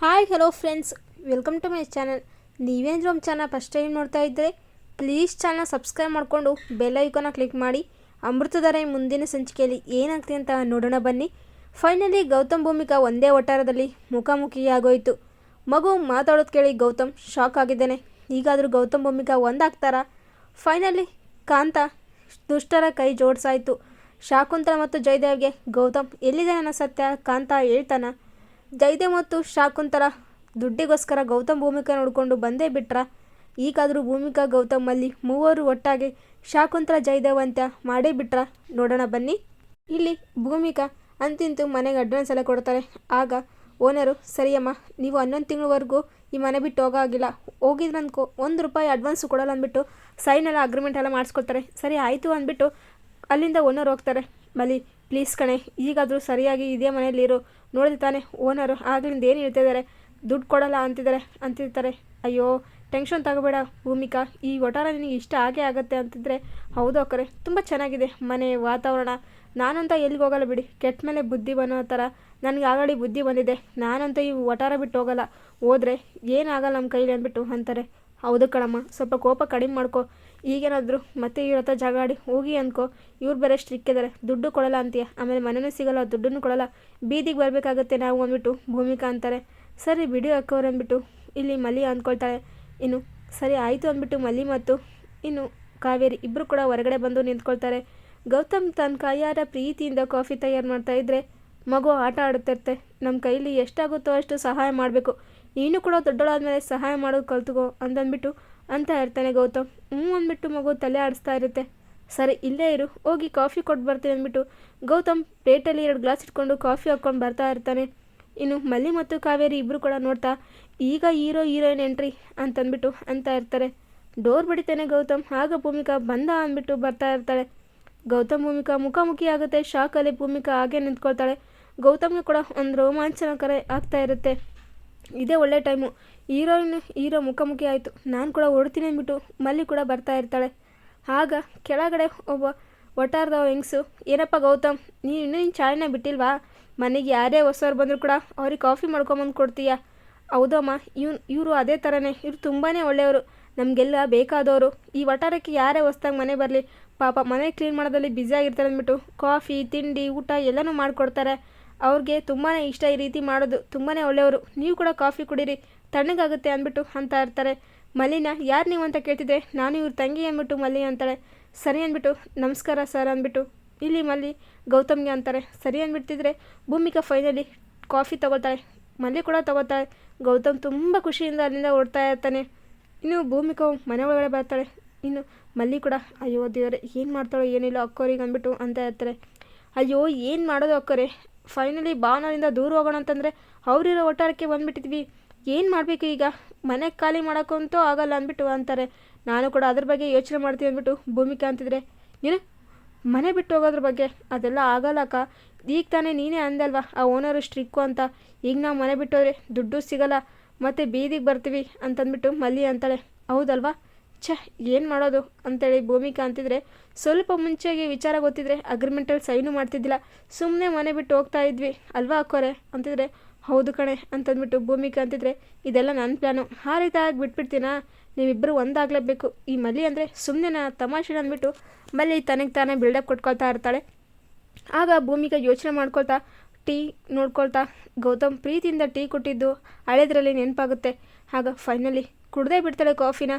Hi hello friends welcome to my channel ನೀವೇನಾದರೂ ನಮ್ಮ channel first time ನೋಡ್ತಾ ಇದ್ದರೆ ಪ್ಲೀಸ್ ಚಾನಲ್ ಸಬ್ಸ್ಕ್ರೈಬ್ ಮಾಡಿಕೊಂಡು ಬೆಲ್ ಐಕಾನ ಕ್ಲಿಕ್ ಮಾಡಿ. ಅಮೃತಧಾರೆ ಮುಂದಿನ ಸಂಚಿಕೆಯಲ್ಲಿ ಏನಾಗ್ತದೆ ಅಂತ ನೋಡೋಣ ಬನ್ನಿ. ಫೈನಲಿ ಗೌತಮ್ ಭೂಮಿಕಾ ಒಂದೇ ಒಟ್ಟಾರದಲ್ಲಿ ಮುಖಾಮುಖಿಯಾಗೋಯಿತು. ಮಗು ಮಾತಾಡೋದು ಕೇಳಿ ಗೌತಮ್ ಶಾಕ್ ಆಗಿದ್ದಾನೆ. ಈಗಾದರೂ ಗೌತಮ್ ಭೂಮಿಕಾ ಒಂದಾಗ್ತಾರಾ ಫೈನಲಿ ಕಾಂತ ದುಷ್ಟರ ಕೈ ಜೋಡಿಸಾಯಿತು. ಶಾಕುಂತಲ ಮತ್ತು ಜಯದೇವ್ಗೆ ಗೌತಮ್ ಎಲ್ಲಿದೆ ನನ್ನ ಸತ್ಯ ಕಾಂತ ಹೇಳ್ತಾನ? ಜಯದೇವ್ ಮತ್ತು ಶಾಕುಂತರ ದುಡ್ಡಿಗೋಸ್ಕರ ಗೌತಮ್ ಭೂಮಿಕಾ ನೋಡಿಕೊಂಡು ಬಂದೇ ಬಿಟ್ರ? ಈಗಾದರೂ ಭೂಮಿಕಾ ಗೌತಮ್ ಅಲ್ಲಿ ಮೂವರು ಒಟ್ಟಾಗಿ ಶಾಕುಂತರ ಜಯದೇವ್ ಅಂತ ಮಾಡೇ ಬಿಟ್ರ? ನೋಡೋಣ ಬನ್ನಿ. ಇಲ್ಲಿ ಭೂಮಿಕಾ ಅಂತಿಂತು ಮನೆಗೆ ಅಡ್ವಾನ್ಸ್ ಎಲ್ಲ ಕೊಡ್ತಾರೆ. ಆಗ ಓನರು, ಸರಿಯಮ್ಮ, ನೀವು ಹನ್ನೊಂದು ತಿಂಗಳವರೆಗೂ ಈ ಮನೆ ಬಿಟ್ಟು ಹೋಗೋಗಿಲ್ಲ. ಹೋಗಿದ್ರೆ ಅಂದ್ಕೊ ಒಂದು ರೂಪಾಯಿ ಅಡ್ವಾನ್ಸ್ ಕೊಡೋಲ್ಲ ಅಂದ್ಬಿಟ್ಟು ಸೈನ್ ಎಲ್ಲ ಅಗ್ರಿಮೆಂಟ್ ಎಲ್ಲ ಮಾಡಿಸ್ಕೊಳ್ತಾರೆ. ಸರಿ, ಆಯಿತು ಅಂದ್ಬಿಟ್ಟು ಅಲ್ಲಿಂದ ಓನರ್ ಹೋಗ್ತಾರೆ. ಮಲ್ಲಿ ಪ್ಲೀಸ್ ಕಣೆ, ಈಗಾದರೂ ಸರಿಯಾಗಿ ಇದೇ ಮನೆಯಲ್ಲಿ ಇರು. ನೋಡಿದ್ರೆ ತಾನೇ, ಓನರು ಆಗ್ಲಿಂದ ಏನು ಹೇಳ್ತಿದ್ದಾರೆ? ದುಡ್ಡು ಕೊಡಲ್ಲ ಅಂತಿದ್ದಾರೆ, ಅಂತಿರ್ತಾರೆ. ಅಯ್ಯೋ, ಟೆನ್ಷನ್ ತಗೋಬೇಡ ಭೂಮಿಕಾ, ಈ ವಠಾರ ನಿನಗೆ ಇಷ್ಟ ಆಗೇ ಆಗುತ್ತೆ ಅಂತಿದ್ರೆ ಹೌದು ಅಕ್ಕರೆ ತುಂಬ ಚೆನ್ನಾಗಿದೆ ಮನೆ, ವಾತಾವರಣ. ನಾನಂತ ಎಲ್ಲಿಗೆ ಹೋಗಲ್ಲ ಬಿಡಿ, ಕೆಟ್ಟ ಮೇಲೆ ಬುದ್ಧಿ ಬನ್ನೋ ಥರ. ನನಗೆ ಆಲ್ರೆಡಿ ಬುದ್ಧಿ ಬಂದಿದೆ. ನಾನಂತ ಈ ವಠಾರ ಬಿಟ್ಟು ಹೋಗಲ್ಲ. ಹೋದರೆ ಏನಾಗಲ್ಲ ನಮ್ಮ ಕೈಲಿ ಅಂದ್ಬಿಟ್ಟು ಅಂತಾರೆ. ಹೌದು ಕಣಮ್ಮ, ಸ್ವಲ್ಪ ಕೋಪ ಕಡಿಮೆ ಮಾಡ್ಕೊ. ಈಗೇನಾದರೂ ಮತ್ತೆ ಇವ್ರ ಹತ್ರ ಜಗಾಡಿ ಹೋಗಿ ಅನ್ಕೋ. ಇವ್ರು ಬೇರೆ ಸ್ಟ್ರಿಕ್ ಇದ್ದಾರೆ ದುಡ್ಡು ಕೊಡಲ್ಲ ಅಂತೀಯ. ಆಮೇಲೆ ಮನೆಯೂ ಸಿಗಲ್ಲ, ದುಡ್ಡನ್ನು ಕೊಡಲ್ಲ. ಬೀದಿಗೆ ಬರಬೇಕಾಗತ್ತೆ ನಾವು ಅಂದ್ಬಿಟ್ಟು ಭೂಮಿಕಾ ಅಂತಾರೆ. ಸರಿ ಬಿಡಿ ಅಕ್ಕವ್ರು ಅಂದ್ಬಿಟ್ಟು. ಇಲ್ಲಿ ಮಲ್ಲಿ ಅಂದ್ಕೊಳ್ತಾಳೆ ಇನ್ನು ಸರಿ ಆಯಿತು ಅಂದ್ಬಿಟ್ಟು ಮಲ್ಲಿ ಮತ್ತು ಇನ್ನು ಕಾವೇರಿ ಇಬ್ಬರು ಕೂಡ ಹೊರಗಡೆ ಬಂದು ನಿಂತ್ಕೊಳ್ತಾರೆ. ಗೌತಮ್ ತನ್ನ ಕೈಯಾರ ಪ್ರೀತಿಯಿಂದ ಕಾಫಿ ತಯಾರು ಮಾಡ್ತಾ ಇದ್ದರೆ ಮಗು ಆಟ ಆಡುತ್ತಿರ್ತೆ ನಮ್ಮ ಕೈಲಿ ಎಷ್ಟಾಗುತ್ತೋ ಅಷ್ಟು ಸಹಾಯ ಮಾಡಬೇಕು. ನೀನು ಕೂಡ ದೊಡ್ಡಳಾದ್ಮೇಲೆ ಸಹಾಯ ಮಾಡೋದು ಕಲ್ತುಕೋ ಅಂತಂದ್ಬಿಟ್ಟು ಅಂತ ಇರ್ತಾನೆ ಗೌತಮ್. ಹ್ಞೂ ಅಂದ್ಬಿಟ್ಟು ಮಗು ತಲೆ ಆಡಿಸ್ತಾ ಇರುತ್ತೆ. ಸರಿ, ಇಲ್ಲೇ ಇರು, ಹೋಗಿ ಕಾಫಿ ಕೊಟ್ಟು ಬರ್ತೀನಿ ಅಂದ್ಬಿಟ್ಟು ಗೌತಮ್ ಪ್ಲೇಟಲ್ಲಿ ಎರಡು ಗ್ಲಾಸ್ ಇಟ್ಕೊಂಡು ಕಾಫಿ ಹಾಕ್ಕೊಂಡು ಬರ್ತಾ ಇರ್ತಾನೆ. ಇನ್ನು ಮಲ್ಲಿ ಮತ್ತು ಕಾವೇರಿ ಇಬ್ಬರು ಕೂಡ ನೋಡ್ತಾ, ಈಗ ಹೀರೋ, ಹೀರೋಯಿನ್ ಎಂಟ್ರಿ ಅಂತಂದ್ಬಿಟ್ಟು ಅಂತ ಇರ್ತಾರೆ. ಡೋರ್ ಬಡಿತಾನೆ ಗೌತಮ್, ಆಗ ಭೂಮಿಕಾ ಬಂದ ಅಂದ್ಬಿಟ್ಟು ಬರ್ತಾ ಇರ್ತಾಳೆ. ಗೌತಮ್ ಭೂಮಿಕಾ ಮುಖಾಮುಖಿ ಆಗುತ್ತೆ, ಶಾಕಲ್ಲಿ ಭೂಮಿಕಾ ಹಾಗೆ ನಿಂತ್ಕೊಳ್ತಾಳೆ. ಗೌತಮ್ಗೆ ಕೂಡ ಒಂದು ರೋಮಾಂಚನಕರ ಆಗ್ತಾ ಇರುತ್ತೆ. ಇದೇ ಒಳ್ಳೆ ಟೈಮು ಹೀರೋಯಿನ್ ಹೀರೋ ಮುಖಾಮುಖಿ ಆಯಿತು. ನಾನು ಕೂಡ ಹೊಡ್ತೀನಿ ಅಂದ್ಬಿಟ್ಟು ಮಲ್ಲಿ ಕೂಡ ಬರ್ತಾ ಇರ್ತಾಳೆ. ಆಗ ಕೆಳಗಡೆ ಒಬ್ಬ ಒಟ್ಟಾರದ ಹೆಂಗ್ಸು, ಏನಪ್ಪ ಗೌತಮ್, ನೀನು ಇನ್ನೂ ನಿನ್ನ ಚಾಯನ ಬಿಟ್ಟಿಲ್ವಾ? ಮನೆಗೆ ಯಾರೇ ಹೊಸವ್ರು ಬಂದರೂ ಕೂಡ ಅವ್ರಿಗೆ ಕಾಫಿ ಮಾಡ್ಕೊಂಬಂದು ಕೊಡ್ತೀಯ? ಹೌದಮ್ಮ, ಇವ್ನು, ಇವರು ಅದೇ ಥರನೇ ಇವ್ರು ತುಂಬಾ ಒಳ್ಳೆಯವರು. ನಮಗೆಲ್ಲ ಬೇಕಾದವರು. ಈ ವಟಾರಕ್ಕೆ ಯಾರೇ ಹೊಸ್ದಾಗಿ ಮನೆ ಬರಲಿ. ಪಾಪ ಮನೆ ಕ್ಲೀನ್ ಮಾಡೋದಲ್ಲಿ ಬ್ಯುಸಿಯಾಗಿರ್ತಾರೆ ಅಂದ್ಬಿಟ್ಟು ಕಾಫಿ ತಿಂಡಿ, ಊಟ ಎಲ್ಲನೂ ಮಾಡಿಕೊಡ್ತಾರೆ. ಅವ್ರಿಗೆ ತುಂಬಾ ಇಷ್ಟ ಈ ರೀತಿ ಮಾಡೋದು. ತುಂಬಾ ಒಳ್ಳೆಯವರು. ನೀವು ಕೂಡ ಕಾಫಿ ಕುಡೀರಿ. ತಣ್ಣಗಾಗುತ್ತೆ ಅಂದ್ಬಿಟ್ಟು ಅಂತ ಇರ್ತಾರೆ. ಮಲ್ಲಿನ, ಯಾರು ನೀವು ಅಂತ ಕೇಳ್ತಿದ್ರೆ, ನಾನು ಇವ್ರ ತಂಗಿ ಅಂದ್ಬಿಟ್ಟು ಮಲ್ಲಿ ಅಂತಾಳೆ. ಸರಿ ಅಂದ್ಬಿಟ್ಟು, ನಮಸ್ಕಾರ ಸರ್ ಅಂದ್ಬಿಟ್ಟು. ಇಲ್ಲಿ ಮಲ್ಲಿ, ಗೌತಮ್ಗೆ ಅಂತಾರೆ. ಸರಿ ಅಂದ್ಬಿಡ್ತಿದ್ರೆ, ಭೂಮಿಕಾ ಫೈನಲಿ ಕಾಫಿ ತೊಗೊಳ್ತಾಳೆ. ಮಲ್ಲಿ ಕೂಡ ತಗೋತಾಳೆ ಗೌತಮ್ ತುಂಬ ಖುಷಿಯಿಂದ ಅಲ್ಲಿಂದ ಓಡ್ತಾ ಇರ್ತಾನೆ. ಇನ್ನು ಭೂಮಿಕಾ ಮನೆ ಒಳಗಡೆ ಬರ್ತಾಳೆ. ಇನ್ನು ಮಲ್ಲಿ ಕೂಡ, ಅಯ್ಯೋ ದೇವರೇ, ಏನು ಮಾಡ್ತಾಳೋ ಏನಿಲ್ಲ ಅಕ್ಕೋರಿಗೆ ಅಂದ್ಬಿಟ್ಟು ಅಂತ ಇರ್ತಾರೆ. ಅಯ್ಯೋ, ಏನು ಮಾಡೋದು ಅಕ್ಕರೆ? ಫೈನಲಿ ಭಾವನದಿಂದ ದೂರ ಹೋಗೋಣ ಅಂತಂದರೆ ಅವರಿರೋ ಒಟ್ಟಾರಕ್ಕೆ ಬಂದುಬಿಟ್ಟಿದ್ವಿ. ಏನು ಮಾಡಬೇಕು ಈಗ? ಮನೆ ಖಾಲಿ ಮಾಡೋಕ್ಕಂತೂ ಆಗಲ್ಲ ಅಂದ್ಬಿಟ್ಟು ಅಂತಾರೆ. ನಾನು ಕೂಡ ಅದ್ರ ಬಗ್ಗೆ ಯೋಚನೆ ಮಾಡ್ತೀನಿ ಅಂದ್ಬಿಟ್ಟು ಭೂಮಿಕಾ ಅಂತಿದ್ರೆ ಏನು ಮನೆ ಬಿಟ್ಟು ಹೋಗೋದ್ರ ಬಗ್ಗೆ ಅದೆಲ್ಲ ಆಗಲ್ಲಕ್ಕ ಈಗ ತಾನೇ ನೀನೇ ಅಂದಲ್ವಾ ಆ ಓನರು ಸ್ಟ್ರಿಕ್ಕು ಅಂತ. ಈಗ ನಾವು ಮನೆ ಬಿಟ್ಟೋದ್ರೆ ದುಡ್ಡು ಸಿಗಲ್ಲ. ಮತ್ತು ಬೀದಿಗೆ ಬರ್ತೀವಿ ಅಂತಂದ್ಬಿಟ್ಟು ಮಲ್ಲಿ ಅಂತಾಳೆ. ಹೌದಲ್ವಾ? ಛ, ಏನು ಮಾಡೋದು? ಅಂತೇಳಿ ಭೂಮಿಕಾ ಅಂತಿದ್ರೆ, ಸ್ವಲ್ಪ ಮುಂಚೆಗೆ ವಿಚಾರ ಗೊತ್ತಿದ್ರೆ ಅಗ್ರಿಮೆಂಟಲ್ಲಿ ಸೈನು ಮಾಡ್ತಿದ್ದಿಲ್ಲ. ಸುಮ್ಮನೆ ಮನೆ ಬಿಟ್ಟು ಹೋಗ್ತಾ ಇದ್ವಿ. ಅಲ್ವಾ ಅಕ್ಕೋರೆ? ಅಂತಿದ್ರೆ, ಹೌದು ಕಣೆ, ಅಂತಂದ್ಬಿಟ್ಟು ಭೂಮಿಕಾ ಅಂತಿದ್ರೆ, ಇದೆಲ್ಲ ನನ್ನ ಪ್ಲ್ಯಾನು ಆ ರೀತಿ ಆಗಿ ಬಿಟ್ಬಿಡ್ತೀನಾ? ನೀವಿಬ್ಬರು ಒಂದಾಗಲೇಬೇಕು. ಈ ಮಲ್ಲಿ ಅಂದರೆ ಸುಮ್ಮನೆ ನಾ ತಮಾಷೆ ಅಂದ್ಬಿಟ್ಟು ಮಲ್ಲಿ ತನಗೆ ತಾನೇ ಬಿಲ್ಡಪ್ ಕೊಟ್ಕೊಳ್ತಾ ಇರ್ತಾಳೆ. ಆಗ ಭೂಮಿಕಾ ಯೋಚನೆ ಮಾಡ್ಕೊಳ್ತಾ, ಟೀ ನೋಡ್ಕೊಳ್ತಾ, ಗೌತಮ್ ಪ್ರೀತಿಯಿಂದ ಟೀ ಕೊಟ್ಟಿದ್ದು ಹಳೆದ್ರಲ್ಲಿ ನೆನಪಾಗುತ್ತೆ. ಆಗ ಫೈನಲಿ ಕುಡ್ದೇ ಬಿಡ್ತಾಳೆ ಕಾಫಿನ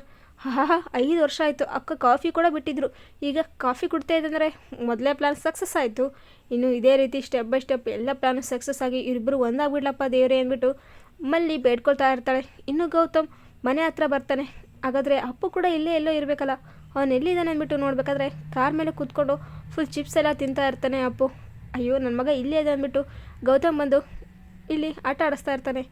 ಹಾ ಐದು ವರ್ಷ ಆಯಿತು. ಅಕ್ಕ ಕಾಫಿ ಕೂಡ ಬಿಟ್ಟಿದ್ರು. ಈಗ ಕಾಫಿ ಕುಡ್ತಾ ಇದ್ದಂದರೆ ಮೊದಲೇ ಪ್ಲ್ಯಾನ್ ಸಕ್ಸಸ್ ಆಯಿತು. ಇನ್ನು ಇದೇ ರೀತಿ ಸ್ಟೆಪ್ ಬೈ ಸ್ಟೆಪ್ ಎಲ್ಲ ಪ್ಲ್ಯಾನು ಸಕ್ಸಸ್ ಆಗಿ ಇಬ್ಬರು ಒಂದಾಗ್ಬಿಡ್ಲಪ್ಪ ದೇವರೇ ಅಂದ್ಬಿಟ್ಟು ಮಲ್ಲಿ ಬೇಡ್ಕೊಳ್ತಾ ಇರ್ತಾಳೆ. ಇನ್ನು ಗೌತಮ್ ಮನೆ ಹತ್ರ ಬರ್ತಾನೆ. ಹಾಗಾದರೆ ಅಪ್ಪು ಕೂಡ ಇಲ್ಲೇ ಎಲ್ಲೋ ಇರಬೇಕಲ್ಲ. ಅವನು ಎಲ್ಲಿದ್ದಾನೆ ಅಂದ್ಬಿಟ್ಟು ನೋಡಬೇಕಾದ್ರೆ ಕಾರ್ ಮೇಲೆ ಕೂತ್ಕೊಂಡು ಫುಲ್ ಚಿಪ್ಸ್ ಎಲ್ಲ ತಿಂತಾ ಇರ್ತಾನೆ ಅಪ್ಪು. ಅಯ್ಯೋ ನನ್ನ ಮಗ ಇಲ್ಲೇ ಇದೆ ಅಂದ್ಬಿಟ್ಟು ಗೌತಮ್ ಬಂದು ಇಲ್ಲಿ ಆಟ ಆಡಿಸ್ತಾ ಇರ್ತಾನೆ.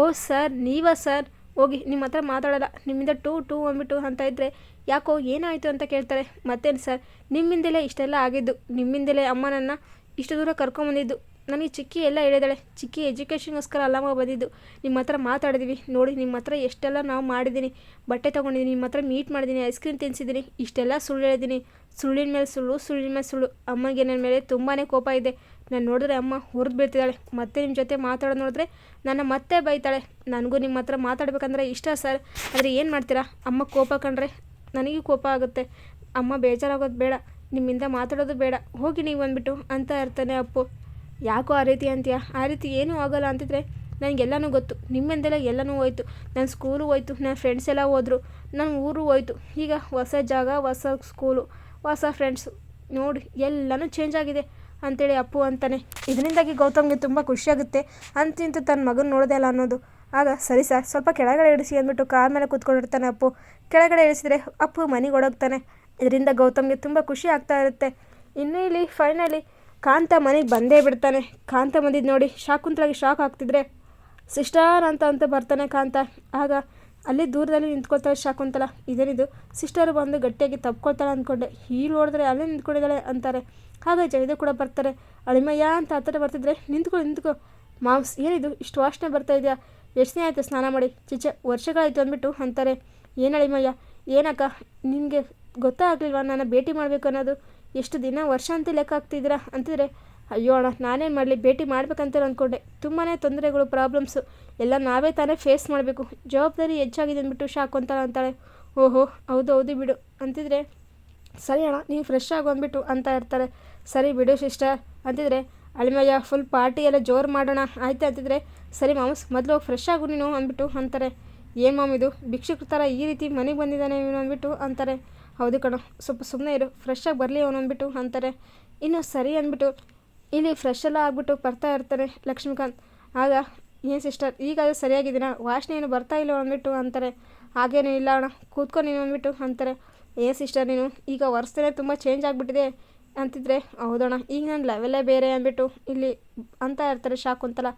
ಓ ಸರ್, ನೀವಾ ಸರ್? ಹೋಗಿ ನಿಮ್ಮ ಹತ್ರ ಮಾತಾಡಲ್ಲ ನಿಮ್ಮಿಂದ ಟೂ ಟೂ ಅಂದ್ಬಿಟ್ಟು ಅಂತ ಇದ್ದರೆ ಯಾಕೋ ಏನಾಯಿತು ಅಂತ ಕೇಳ್ತಾರೆ. ಮತ್ತೇನು ಸರ್? ನಿಮ್ಮಿಂದಲೇ ಇಷ್ಟೆಲ್ಲ ಆಗಿದ್ದು. ನಿಮ್ಮಿಂದಲೇ ಅಮ್ಮನನ್ನು ಇಷ್ಟು ದೂರ ಕರ್ಕೊಂಬಂದಿದ್ದು ನನಗೆ ಚಿಕ್ಕಿ ಎಲ್ಲ ಹೇಳಿದಾಳೆ. ಚಿಕ್ಕಿ ಎಜುಕೇಷನ್ಗೋಸ್ಕರ ಅಲ್ಲಮ್ಮ ಬಂದಿದ್ದು. ನಿಮ್ಮ ಹತ್ರ ಮಾತಾಡಿದೀವಿ. ನೋಡಿ ನಿಮ್ಮ ಹತ್ರ ಎಷ್ಟೆಲ್ಲ ನಾವು ಮಾಡಿದ್ದೀನಿ ಬಟ್ಟೆ ತೊಗೊಂಡಿದ್ದೀನಿ ನಿಮ್ಮ ಹತ್ರ ಮೀಟ್ ಮಾಡಿದ್ದೀನಿ ಐಸ್ ಕ್ರೀಮ್ ತಿನ್ಸಿದ್ದೀನಿ ಇಷ್ಟೆಲ್ಲ ಸುಳ್ಳು ಹೇಳಿದ್ದೀನಿ ಸುಳ್ಳಿನ ಮೇಲೆ ಸುಳ್ಳು, ಸುಳ್ಳಿನ ಮೇಲೆ ಸುಳ್ಳು. ಅಮ್ಮನಿಗೆ ನನ್ನ ಮೇಲೆ ತುಂಬಾ ಕೋಪ ಇದೆ. ನಾನು ನೋಡಿದ್ರೆ ಅಮ್ಮ ಹುರಿದು ಬೀಳ್ತಿದ್ದಾಳೆ. ಮತ್ತೆ ನಿಮ್ಮ ಜೊತೆ ಮಾತಾಡೋದು ನೋಡಿದ್ರೆ ನನ್ನ ಮತ್ತೆ ಬೈತಾಳೆ. ನನಗೂ ನಿಮ್ಮ ಹತ್ರ ಮಾತಾಡ್ಬೇಕಂದ್ರೆ ಇಷ್ಟ ಸರ್. ಆದರೆ ಏನು ಮಾಡ್ತೀರಾ? ಅಮ್ಮ ಕೋಪ ಕಂಡ್ರೆ ನನಗೂ ಕೋಪ ಆಗುತ್ತೆ. ಅಮ್ಮ ಬೇಜಾರಾಗೋದು ಬೇಡ. ನಿಮ್ಮಿಂದ ಮಾತಾಡೋದು ಬೇಡ. ಹೋಗಿ ನೀವು ಬಂದುಬಿಟ್ಟು ಅಂತ ಇರ್ತಾನೆ ಅಪ್ಪು. ಯಾಕೋ ಆ ರೀತಿ ಅಂತೀಯ? ಆ ರೀತಿ ಏನೂ ಆಗೋಲ್ಲ ಅಂತಿದ್ರೆ ನನಗೆಲ್ಲನೂ ಗೊತ್ತು. ನಿಮ್ಮಿಂದೆಲ್ಲ ಎಲ್ಲನೂ ಹೋಯ್ತು. ನನ್ನ ಸ್ಕೂಲು ಹೋಯ್ತು. ನನ್ನ ಫ್ರೆಂಡ್ಸ್ ಎಲ್ಲ ಹೋದರು. ನನ್ನ ಊರು ಹೋಯ್ತು. ಈಗ ಹೊಸ ಜಾಗ, ಹೊಸ ಸ್ಕೂಲು ಹೊಸ ಫ್ರೆಂಡ್ಸು ನೋಡಿ, ಎಲ್ಲನೂ ಚೇಂಜ್ ಆಗಿದೆ. ಅಂತೇಳಿ ಅಪ್ಪು ಅಂತಾನೆ. ಇದರಿಂದಾಗಿ ಗೌತಮ್ಗೆ ತುಂಬ ಖುಷಿಯಾಗುತ್ತೆ. ಅಂತಿಂತ ತನ್ನ ಮಗನ ನೋಡಿದೆ ಅಲ್ಲ ಅನ್ನೋದು. ಆಗ, ಸರಿ ಸರ್, ಸ್ವಲ್ಪ ಕೆಳಗಡೆ ಇಳಿಸಿ ಅಂದ್ಬಿಟ್ಟು ಕಾರ್ ಮೇಲೆ ಕೂತ್ಕೊಂಡಿರ್ತಾನೆ ಅಪ್ಪು. ಕೆಳಗಡೆ ಇಳಿಸಿದ್ರೆ ಅಪ್ಪು ಮನೆಗೆ ಓಡೋಗ್ತಾನೆ. ಇದರಿಂದ ಗೌತಮ್ಗೆ ತುಂಬ ಖುಷಿ ಆಗ್ತಾ ಇರುತ್ತೆ. ಇನ್ನೂ ಇಲ್ಲಿ ಫೈನಲಿ ಕಾಂತ ಮನೆಗೆ ಬಂದೇ ಬಿಡ್ತಾನೆ. ಕಾಂತ ಬಂದಿದ್ದು ನೋಡಿ ಶಾಕುಂತಲಾಗಿ ಶಾಕ್ ಆಗ್ತಿದ್ರೆ, ಸಿಸ್ಟರ್ ಅಂತ ಅಂತ ಬರ್ತಾನೆ ಕಾಂತ. ಆಗ ಅಲ್ಲಿ ದೂರದಲ್ಲಿ ನಿಂತ್ಕೊಳ್ತಾಳೆ ಶಾಕುಂತಲ ಇದೇನಿದು? ಸಿಸ್ಟರ್ ಬಂದು ಗಟ್ಟಿಯಾಗಿ ತಪ್ಕೊಳ್ತಾಳೆ ಅಂದ್ಕೊಂಡೆ ಹೀಲ್ ನೋಡಿದ್ರೆ ಅಲ್ಲೇ ನಿಂತ್ಕೊಂಡಿದ್ದಾಳೆ ಅಂತಾರೆ. ಹಾಗೆ ಜಯದೇವ್ ಕೂಡ ಬರ್ತಾರೆ. ಅಳಿಮಯ್ಯ ಅಂತ ಹತ್ತಿರ ಬರ್ತಿದ್ರೆ ನಿಂತ್ಕೊ ನಿಂತ್ಕೊ. ಮಾಂಸ್ ಏನಿದು? ಇಷ್ಟು ವಾಸನೆ ಬರ್ತಾ ಇದೆಯಾ? ಎಷ್ಟು ದಿನ ಆಯಿತು ಸ್ನಾನ ಮಾಡಿ? ಚಿಚ ವರ್ಷಗಳಾಯಿತು ಅಂದ್ಬಿಟ್ಟು ಅಂತಾರೆ. ಏನು ಅಳಿಮಯ್ಯ? ಏನಕ್ಕ? ನಿಮಗೆ ಗೊತ್ತಾಗಲಿಲ್ವಾ ನಾನು ಭೇಟಿ ಮಾಡಬೇಕು ಅನ್ನೋದು? ಎಷ್ಟು ದಿನ ವರ್ಷ ಅಂತ ಲೆಕ್ಕ ಹಾಕ್ತಿದ್ದೀರಾ? ಅಂತಿದ್ರೆ ಅಯ್ಯೋ ಅಣ್ಣ, ನಾನೇನು ಮಾಡಲಿ? ಭೇಟಿ ಮಾಡ್ಬೇಕಂತೇಳಿ ಅಂದ್ಕೊಂಡೆ. ತುಂಬಾ ತೊಂದರೆಗಳು ಪ್ರಾಬ್ಲಮ್ಸು ಎಲ್ಲ ನಾವೇ ತಾನೇ ಫೇಸ್ ಮಾಡಬೇಕು. ಜವಾಬ್ದಾರಿ ಹೆಚ್ಚಾಗಿದೆ ಅಂದ್ಬಿಟ್ಟು ಶಾಕು ಅಂತಾಳೆ ಅಂತಾಳೆ. ಓಹೋ, ಹೌದು ಹೌದು ಬಿಡು. ಅಂತಿದ್ರೆ, ಸರಿ ಅಣ್ಣ, ನೀವು ಫ್ರೆಶ್ ಆಗು ಅಂದ್ಬಿಟ್ಟು ಅಂತ ಇರ್ತಾರೆ ಸರಿ ಬಿಡು ಸಿಸ್ಟರ್ ಅಂತಿದ್ರೆ, ಅಳಿಮಯ್ಯ ಫುಲ್ ಪಾರ್ಟಿ ಎಲ್ಲ ಜೋರು ಮಾಡೋಣ. ಆಯ್ತು ಅಂತಿದ್ರೆ, ಸರಿ ಮಾಮಸ್ ಮೊದಲು ಫ್ರೆಶ್ ಆಗು ನೀನು ಅಂದ್ಬಿಟ್ಟು ಅಂತಾರೆ. ಏನು ಮಾಮ್ ಇದು? ಭಿಕ್ಷುಕ್ರ ಥರ ಈ ರೀತಿ ಮನೆಗೆ ಬಂದಿದ್ದಾನೆ ಇವನು ಅಂದ್ಬಿಟ್ಟು ಅಂತಾರೆ. ಹೌದು ಕಣೋ, ಸ್ವಲ್ಪ ಸುಮ್ಮನೆ ಇರು. ಫ್ರೆಶ್ ಆಗಿ ಬರಲಿ ಅವನು ಅಂದ್ಬಿಟ್ಟು ಅಂತಾರೆ. ಇನ್ನು ಸರಿ ಅಂದ್ಬಿಟ್ಟು ಇಲ್ಲಿ ಫ್ರೆಶ್ ಎಲ್ಲ ಆಗಿಬಿಟ್ಟು ಬರ್ತಾ ಇರ್ತಾರೆ ಲಕ್ಷ್ಮೀಕಾಂತ್. ಆಗ, ಏನು ಸಿಸ್ಟರ್ ಈಗ ಅದು ಸರಿಯಾಗಿದ್ದೀನ ವಾಸನೆ ಏನು ಬರ್ತಾ ಇಲ್ಲ ಅಂದ್ಬಿಟ್ಟು ಅಂತಾರೆ. ಹಾಗೇನೂ ಇಲ್ಲ ಅಣ್ಣ, ಕೂತ್ಕೊ ನೀನು ಅಂದ್ಬಿಟ್ಟು ಅಂತಾರೆ. ಏನು ಸಿಸ್ಟರ್ ನೀನು? ಈಗ ವರ್ಸ್ತೇನೆ ತುಂಬ ಚೇಂಜ್ ಆಗಿಬಿಟ್ಟಿದೆ ಅಂತಿದ್ರೆ, ಹೌದಣ್ಣ, ಈಗ ನನ್ನ ಲೆವೆಲ್ಲೇ ಬೇರೆ ಅಂದ್ಬಿಟ್ಟು ಇಲ್ಲಿ ಅಂತ ಇರ್ತಾರೆ ಶಾಕುಂತಲ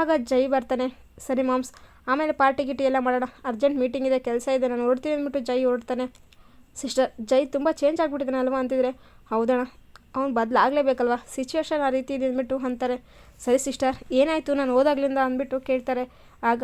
ಆಗ ಜೈ ಬರ್ತಾನೆ. ಸರಿ ಮಾಮ್ಸ್ ಆಮೇಲೆ ಪಾರ್ಟಿ ಗಿಟಿ ಎಲ್ಲ ಮಾಡೋಣ. ಅರ್ಜೆಂಟ್ ಮೀಟಿಂಗ್ ಇದೆ, ಕೆಲಸ ಇದೆ, ನಾನು ಓಡ್ತೀನಿ ಅಂದ್ಬಿಟ್ಟು ಜೈ ಓಡ್ತಾನೆ. ಸಿಸ್ಟರ್ ಜೈ ತುಂಬ ಚೇಂಜ್ ಆಗಿಬಿಟ್ಟಿದ್ದಾನೆ ಅಲ್ವಾ ಅಂತಿದ್ರೆ? ಹೌದಣ್ಣ ಅವ್ನು ಬದಲಾಗಲೇಬೇಕಲ್ವ? ಸಿಚುವೇಶನ್ ಆ ರೀತಿ ಇದೆ ಅಂದ್ಬಿಟ್ಟು ಅಂತಾರೆ. ಸರಿ ಸಿಸ್ಟರ್ ಏನಾಯಿತು? ನಾನು ಓದಾಗ್ಲಿಂದ ಅಂದ್ಬಿಟ್ಟು ಕೇಳ್ತಾರೆ. ಆಗ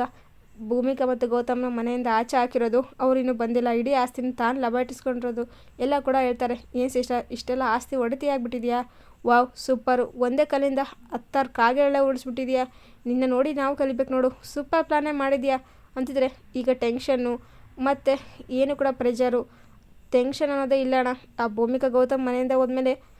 ಭೂಮಿಕಾ ಮತ್ತು ಗೌತಮ್ನ ಮನೆಯಿಂದ ಆಚೆ ಹಾಕಿರೋದು. ಅವ್ರು ಇನ್ನೂ ಬಂದಿಲ್ಲ. ಇಡೀ ಆಸ್ತಿನ ತಾನು ಲಬಾಟಿಸ್ಕೊಂಡಿರೋದು ಎಲ್ಲ ಕೂಡ ಹೇಳ್ತಾರೆ. ಏನು ಸಿಸ್ಟರ್ ಇಷ್ಟೆಲ್ಲ ಆಸ್ತಿ ಒಡತಿ ಆಗಿಬಿಟ್ಟಿದೆಯಾ? ವಾವ್ ಸೂಪರು ಒಂದೇ ಕಲ್ಲಿಂದ ಹತ್ತಾರು ಕಾಗೆಲ್ಲ ಉಳಿಸ್ಬಿಟ್ಟಿದ್ಯಾ ನಿನ್ನ ನೋಡಿ ನಾವು ಕಲಿಬೇಕು ನೋಡು. ಸೂಪರ್ ಪ್ಲಾನೇ ಮಾಡಿದೆಯಾ? ಅಂತಿದ್ರೆ, ಈಗ ಟೆನ್ಷನ್ನು ಮತ್ತು ಏನು ಕೂಡ ಪ್ರೆಜರು ಟೆನ್ಷನ್ ಅನ್ನೋದೇ ಇಲ್ಲ ಅಣ್ಣ. ಆ ಭೂಮಿಕಾ ಗೌತಮ್ ಮನೆಯಿಂದ ಹೋದ್ಮೇಲೆ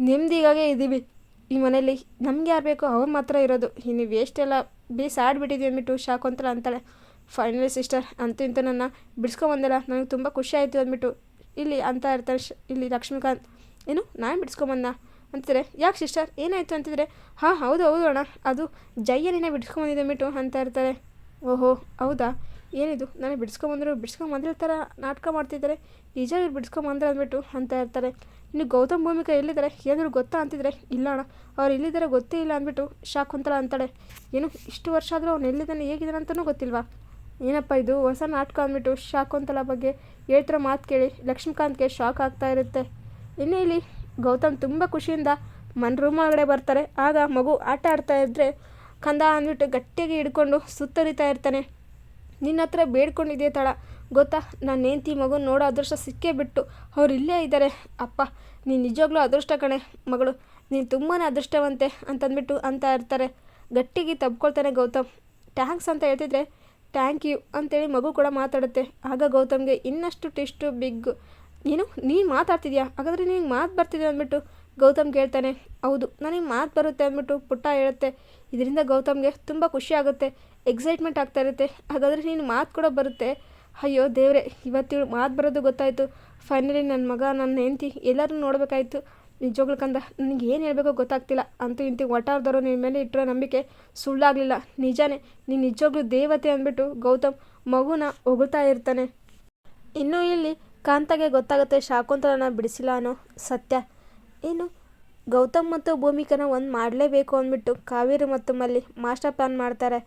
ನೆಮ್ಮದಿಗಾಗೆ ಇದ್ದೀವಿ. ಈ ಮನೇಲಿ ನಮ್ಗೆ ಯಾರು ಬೇಕೋ ಅವ್ರು ಮಾತ್ರ ಇರೋದು. ಇನ್ನು ವೇಸ್ಟ್ ಎಲ್ಲ ಬೇಸ್ ಆಡ್ಬಿಟ್ಟಿದ್ವಿ ಅಂದ್ಬಿಟ್ಟು ಶಾಕುಂತಲ ಅಂತಾಳೆ. ಫೈನಲಿ ಸಿಸ್ಟರ್, ಅಂತೂ ನನ್ನ ಬಿಡಿಸ್ಕೊಂಬಂದಿಲ್ಲ ನನಗೆ ತುಂಬ ಖುಷಿ ಆಯಿತು ಅಂದ್ಬಿಟ್ಟು ಇಲ್ಲಿ ಅಂತ ಇರ್ತಾರೆ ಇಲ್ಲಿ ಲಕ್ಷ್ಮೀಕಾಂತ್. ಏನು, ನಾನು ಬಿಡಿಸ್ಕೊಂಬಂದ? ಅಂತಿದ್ರೆ, ಯಾಕೆ ಸಿಸ್ಟರ್, ಏನಾಯಿತು? ಅಂತಿದ್ರೆ, ಹಾಂ, ಹೌದು ಹೌದು ಅಣ್ಣ. ಅದು ಜಯ್ಯನೇ ಬಿಡಿಸ್ಕೊಂಬಂದಿದೆ ಅಂದ್ಬಿಟ್ಟು ಅಂತ ಇರ್ತಾರೆ ಓಹೋ, ಹೌದಾ? ಏನಿದು? ನಾನು ಬಿಡಿಸ್ಕೊಂಬಂದರು ಬಿಡಿಸ್ಕೊಂಬಂದಿರೋ ಥರ ನಾಟಕ ಮಾಡ್ತಿದ್ದಾರೆ. ನಿಜ ಇವ್ರು ಬಿಡಿಸ್ಕೊಂಬಂದ್ರೆ ಅಂದ್ಬಿಟ್ಟು, ಅಂತ ಇರ್ತಾರೆ ಇನ್ನು ಗೌತಮ್ ಭೂಮಿಕಾ ಎಲ್ಲಿದ್ದಾರೆ? ಏನಾದ್ರು ಗೊತ್ತಾ ಅಂತಿದ್ರೆ, ಇಲ್ಲ ಅಣ್ಣ. ಅವ್ರು ಎಲ್ಲಿದ್ದಾರೆ ಗೊತ್ತೇ ಇಲ್ಲ ಅಂದ್ಬಿಟ್ಟು ಶಾಕುಂತಲ ಅಂತಾಳೆ. ಏನು, ಇಷ್ಟು ವರ್ಷ ಆದರೂ ಅವ್ನು ಎಲ್ಲಿದ್ದಾನೆ, ಹೇಗಿದ್ದಾನೆ ಅಂತಲೂ ಗೊತ್ತಿಲ್ವಾ? ಏನಪ್ಪ ಇದು? ಹೊಸ ನಾಟಕ ಅಂದ್ಬಿಟ್ಟು ಶಾಕುಂತಲ ಬಗ್ಗೆ ಹೇಳ್ತಿರೋ ಮಾತು ಕೇಳಿ ಲಕ್ಷ್ಮೀಕಾಂತ್ಗೆ ಶಾಕ್ ಆಗ್ತಾ ಇರುತ್ತೆ. ಇನ್ನು ಇಲ್ಲಿ ಗೌತಮ್ ತುಂಬ ಖುಷಿಯಿಂದ ಮನ್ ರೂಮ್ ಒಳಗಡೆ ಬರ್ತಾರೆ. ಆಗ ಮಗು ಆಟ ಆಡ್ತಾ ಇದ್ದರೆ ಕಂದ ಅಂದ್ಬಿಟ್ಟು ಗಟ್ಟಿಯಾಗಿ ಹಿಡ್ಕೊಂಡು ಸುತ್ತರಿತಾ ಇರ್ತಾನೆ. ನಿನ್ನ ಹತ್ರ ಬೇಡ್ಕೊಂಡಿದೆಯೇ ತಡ ಗೊತ್ತಾ? ನನ್ನ ಹೆಂಡ್ತಿ ಮಗು ನೋಡೋ ಅದೃಷ್ಟ ಸಿಕ್ಕೇ ಬಿಟ್ಟು. ಅವ್ರು ಇಲ್ಲೇ ಇದ್ದಾರೆ ಅಪ್ಪ, ನೀನು ನಿಜವಾಗ್ಲೂ ಅದೃಷ್ಟ ಕಣೆ ಮಗಳು. ನೀನು ತುಂಬಾ ಅದೃಷ್ಟವಂತೆ ಅಂತಂದ್ಬಿಟ್ಟು ಅಂತ ಇರ್ತಾರೆ. ಗಟ್ಟಿಗೆ ತಬ್ಕೊಳ್ತಾನೆ ಗೌತಮ್. ಟ್ಯಾಂಕ್ಸ್ ಅಂತ ಹೇಳ್ತಿದ್ರೆ ಥ್ಯಾಂಕ್ ಯು ಅಂತೇಳಿ ಮಗು ಕೂಡ ಮಾತಾಡುತ್ತೆ. ಆಗ ಗೌತಮ್ಗೆ ಇನ್ನಷ್ಟು ಟಿಸ್ಟು ಬಿಗ್. ನೀನು ನೀನು ಮಾತಾಡ್ತಿದ್ಯಾ? ಹಾಗಾದರೆ ನಿನಗೆ ಮಾತು ಬರ್ತಿದೆ ಅಂದ್ಬಿಟ್ಟು ಗೌತಮ್ ಕೇಳ್ತಾನೆ. ಹೌದು, ನನಗೆ ಮಾತು ಬರುತ್ತೆ ಅಂದ್ಬಿಟ್ಟು ಪುಟ್ಟ ಹೇಳುತ್ತೆ. ಇದರಿಂದ ಗೌತಮ್ಗೆ ತುಂಬ ಖುಷಿ ಆಗುತ್ತೆ. ಎಕ್ಸೈಟ್ಮೆಂಟ್ ಆಗ್ತಾ ಇರುತ್ತೆ. ಹಾಗಾದರೆ ನೀನು ಮಾತು ಕೂಡ ಬರುತ್ತೆ. ಅಯ್ಯೋ ದೇವ್ರೆ ಇವತ್ತು ಮಾತು ಬರೋದು ಗೊತ್ತಾಯಿತು. ಫೈನಲಿ ನನ್ನ ಮಗ ನನ್ನ ಹೆಂಡತಿ ಎಲ್ಲರೂ ನೋಡಬೇಕಾಯ್ತು. ನಿಜವಾಗ್ಲೂ ಕಂದ, ನನಗೆ ಏನು ಹೇಳಬೇಕೋ ಗೊತ್ತಾಗ್ತಿಲ್ಲ. ಅಂತೂ ಇಂತಿ ಒಟ್ಟಾರ್ದವರು ನಿನ್ನ ಮೇಲೆ ಇಟ್ಟಿರೋ ನಂಬಿಕೆ ಸುಳ್ಳಾಗಲಿಲ್ಲ. ನಿಜಾನೇ, ನೀನು ನಿಜವಾಗ್ಲೂ ದೇವತೆ ಅಂದ್ಬಿಟ್ಟು ಗೌತಮ್ ಮಗುನ ಹೊಗಳ್ತಾ ಇರ್ತಾನೆ. ಇನ್ನೂ ಇಲ್ಲಿ ಕಾಂತಗೆ ಗೊತ್ತಾಗುತ್ತೆ ಶಾಕುಂತಲನ ಬಿಡಿಸಿಲ್ಲ ಅನ್ನೋ ಸತ್ಯ. ಇನ್ನು ಗೌತಮ್ ಮತ್ತು ಭೂಮಿಕನ ಒಂದು ಮಾಡಲೇಬೇಕು ಅಂದ್ಬಿಟ್ಟು ಕಾವೇರಿ ಮತ್ತು ಮಲ್ಲಿ ಮಾಸ್ಟರ್ ಪ್ಲಾನ್ ಮಾಡ್ತಾರೆ.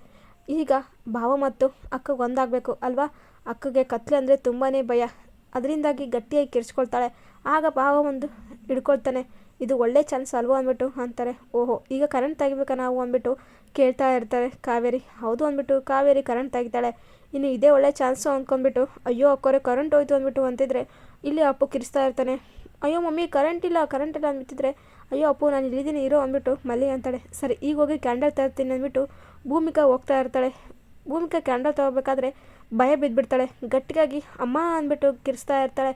ಈಗ ಭಾವ ಮತ್ತು ಅಕ್ಕ ಒಂದಾಗಬೇಕು, ಅಲ್ವಾ? ಅಕ್ಕಗೆ ಕತ್ಲೆ ಅಂದರೆ ತುಂಬಾ ಭಯ. ಅದರಿಂದಾಗಿ ಗಟ್ಟಿಯಾಗಿ ಕೆರೆಸ್ಕೊಳ್ತಾಳೆ. ಆಗ ಪಾವ ಒಂದು ಹಿಡ್ಕೊಳ್ತಾನೆ, ಇದು ಒಳ್ಳೆ ಚಾನ್ಸ್ ಅಲ್ವೋ? ಅಂದ್ಬಿಟ್ಟು ಅಂತಾರೆ. ಓಹೋ, ಈಗ ಕರೆಂಟ್ ತೆಗಿಬೇಕಾ ನಾವು? ಅಂದ್ಬಿಟ್ಟು ಕೇಳ್ತಾ ಇರ್ತಾರೆ ಕಾವೇರಿ. ಹೌದು, ಅಂದ್ಬಿಟ್ಟು ಕಾವೇರಿ ಕರೆಂಟ್ ತೆಗಿತಾಳೆ. ಇನ್ನು ಇದೇ ಒಳ್ಳೆ ಚಾನ್ಸು ಅಂದ್ಕೊಂಡ್ಬಿಟ್ಟು, ಅಯ್ಯೋ, ಅಕ್ಕೋರೆ ಕರೆಂಟ್ ಹೋಯ್ತು, ಅಂದ್ಬಿಟ್ಟು ಅಂತಿದ್ರೆ, ಇಲ್ಲಿ ಅಪ್ಪು ಕಿರಿಸ್ತಾ ಇರ್ತಾನೆ. ಅಯ್ಯೋ, ಮಮ್ಮಿ ಕರೆಂಟ್ ಇಲ್ಲ ಕರೆಂಟ್ ಇಲ್ಲ, ಅಂದ್ಬಿಟ್ಟಿದ್ರೆ, ಅಯ್ಯೋ, ಅಪ್ಪು, ನಾನು ಇಲ್ಲಿದ್ದೀನಿ, ಇರೋ, ಅಂದ್ಬಿಟ್ಟು ಮಲ್ಲಿ ಅಂತಾಳೆ. ಸರಿ, ಈಗ ಹೋಗಿ ಕ್ಯಾಂಡಲ್ ತರ್ತೀನಿ, ಅಂದ್ಬಿಟ್ಟು ಭೂಮಿಕಾ ಹೋಗ್ತಾ ಇರ್ತಾಳೆ. ಭೂಮಿಕಾ ಕ್ಯಾಂಡಲ್ ತಗೋಬೇಕಾದ್ರೆ ಭಯ ಬಿದ್ದುಬಿಡ್ತಾಳೆ ಗಟ್ಟಿಯಾಗಿ ಅಮ್ಮ ಅಂದ್ಬಿಟ್ಟು ಕಿರಿಸ್ತಾ ಇರ್ತಾಳೆ.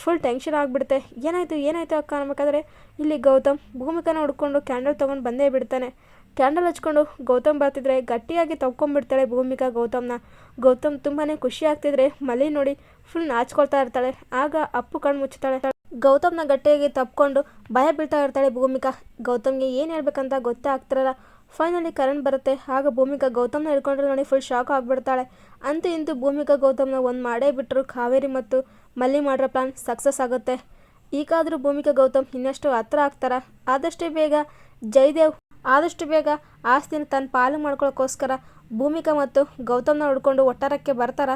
ಫುಲ್ ಟೆನ್ಷನ್ ಆಗಿಬಿಡುತ್ತೆ. ಏನಾಯಿತು ಏನಾಯಿತು ಅಕ್ಕ ಅನ್ಬೇಕಾದ್ರೆ ಇಲ್ಲಿ ಗೌತಮ್ ಭೂಮಿಕನ ಹುಡ್ಕೊಂಡು ಕ್ಯಾಂಡಲ್ ತೊಗೊಂಡು ಬಂದೇ ಬಿಡ್ತಾನೆ. ಕ್ಯಾಂಡಲ್ ಹಚ್ಕೊಂಡು ಗೌತಮ್ ಬರ್ತಿದ್ರೆ ಗಟ್ಟಿಯಾಗಿ ತಗೊಂಡ್ಬಿಡ್ತಾಳೆ ಭೂಮಿಕಾ ಗೌತಮ್ನ. ಗೌತಮ್ ತುಂಬಾ ಖುಷಿ ಆಗ್ತಿದ್ರೆ ಮಲಿ ನೋಡಿ ಫುಲ್ ನಾಚ್ಕೊಳ್ತಾ ಇರ್ತಾಳೆ. ಆಗ ಅಪ್ಪು ಕಣ್ಣು ಮುಚ್ಚುತ್ತಾಳೆ. ಗೌತಮ್ನ ಗಟ್ಟಿಯಾಗಿ ತಪ್ಕೊಂಡು ಭಯ ಬೀಳ್ತಾ ಇರ್ತಾಳೆ ಭೂಮಿಕಾ. ಗೌತಮ್ಗೆ ಏನು ಹೇಳ್ಬೇಕಂತ ಗೊತ್ತೇ ಆಗ್ತಿರಲ್ಲ. ಫೈನಲಿ ಕರೆಂಟ್ ಬರುತ್ತೆ. ಆಗ ಭೂಮಿಕಾ ಗೌತಮ್ನ ಹಿಡ್ಕೊಂಡ್ರೆ ನೋಡಿ ಫುಲ್ ಶಾಕ್ ಆಗಿಬಿಡ್ತಾಳೆ. ಅಂತೂ ಇಂತು ಭೂಮಿಕಾ ಗೌತಮ್ನ ಒಂದು ಮಾಡೇ ಬಿಟ್ಟರು ಕಾವೇರಿ ಮತ್ತು ಮಲ್ಲಿ ಮಾಡಿರೋ ಪ್ಲಾನ್ ಸಕ್ಸಸ್ ಆಗುತ್ತೆ. ಈಗಾದರೂ ಭೂಮಿಕಾ ಗೌತಮ್ ಇನ್ನಷ್ಟು ಹತ್ರ ಆಗ್ತಾರ. ಆದಷ್ಟು ಬೇಗ ಜಯದೇವ್ ಆದಷ್ಟು ಬೇಗ ಆಸ್ತಿನ ತನ್ನ ಪಾಲು ಮಾಡ್ಕೊಳ್ಳೋಕ್ಕೋಸ್ಕರ ಭೂಮಿಕಾ ಮತ್ತು ಗೌತಮ್ನ ಹುಡ್ಕೊಂಡು ಒಟ್ಟಾರಕ್ಕೆ ಬರ್ತಾರ.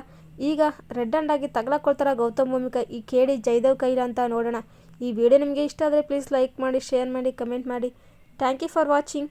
ಈಗ ರೆಡ್ ಹ್ಯಾಂಡ್ ಆಗಿ ತಗ್ಲಾಕೊಳ್ತಾರ ಗೌತಮ್ ಭೂಮಿಕಾ ಈ ಕೇಳಿ ಜೈದೇವ್ ಕೈಲ ಅಂತ ನೋಡೋಣ. ಈ ವಿಡಿಯೋ ನಿಮಗೆ ಇಷ್ಟ ಆದರೆ ಪ್ಲೀಸ್ ಲೈಕ್ ಮಾಡಿ ಶೇರ್ ಮಾಡಿ ಕಮೆಂಟ್ ಮಾಡಿ. Thank you for watching